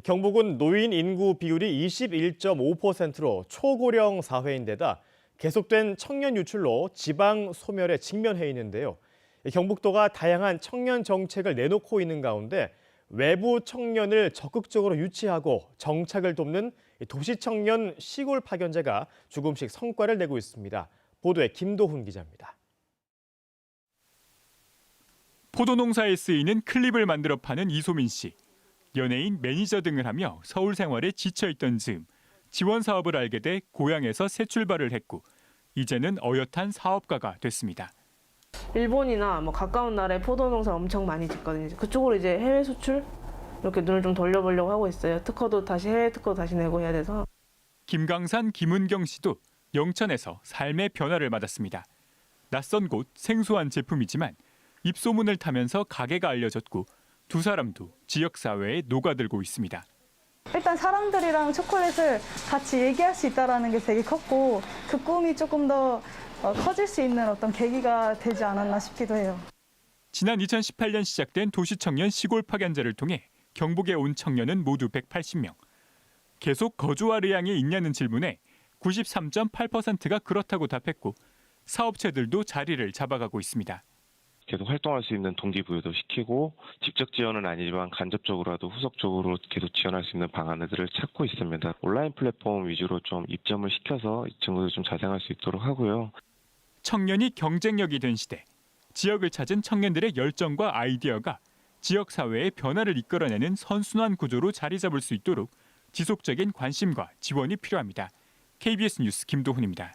경북은 노인 인구 비율이 21.5%로 초고령 사회인데다 계속된 청년 유출로 지방 소멸에 직면해 있는데요. 경북도가 다양한 청년 정책을 내놓고 있는 가운데 외부 청년을 적극적으로 유치하고 정착을 돕는 도시 청년 시골 파견제가 조금씩 성과를 내고 있습니다. 보도에 김도훈 기자입니다. 포도 농사에 쓰이는 클립을 만들어 파는 이소민 씨. 연예인, 매니저 등을 하며 서울 생활에 지쳐있던 즈음 지원 사업을 알게 돼 고향에서 새 출발을 했고 이제는 어엿한 사업가가 됐습니다. 일본이나 뭐 가까운 나라에 포도 농사 엄청 많이 짓거든요. 그쪽으로 이제 해외 수출 이렇게 눈을 좀 돌려보려고 하고 있어요. 특허도 다시 해외 특허 다시 내고 해야 돼서 김강산, 김은경 씨도 영천에서 삶의 변화를 맞았습니다. 낯선 곳, 생소한 제품이지만 입소문을 타면서 가게가 알려졌고 두 사람도 지역 사회에 녹아들고 있습니다. 일단 사람들이랑 초콜릿을 같이 얘기할 수 있다는 게 되게 컸고 그 꿈이 조금 더 어, 커질 수 있는 어떤 계기가 되지 않았나 싶기도 해요. 지난 2018년 시작된 도시청년 시골 파견제를 통해 경북에 온 청년은 모두 180명. 계속 거주할 의향이 있냐는 질문에 93.8%가 그렇다고 답했고 사업체들도 자리를 잡아가고 있습니다. 계속 활동할 수 있는 동기부여도 시키고 직접 지원은 아니지만 간접적으로라도 후속적으로 계속 지원할 수 있는 방안들을 찾고 있습니다. 온라인 플랫폼 위주로 좀 입점을 시켜서 이 친구들 좀 자생할 수 있도록 하고요. 청년이 경쟁력이 된 시대. 지역을 찾은 청년들의 열정과 아이디어가 지역 사회의 변화를 이끌어내는 선순환 구조로 자리 잡을 수 있도록 지속적인 관심과 지원이 필요합니다. KBS 뉴스 김도훈입니다.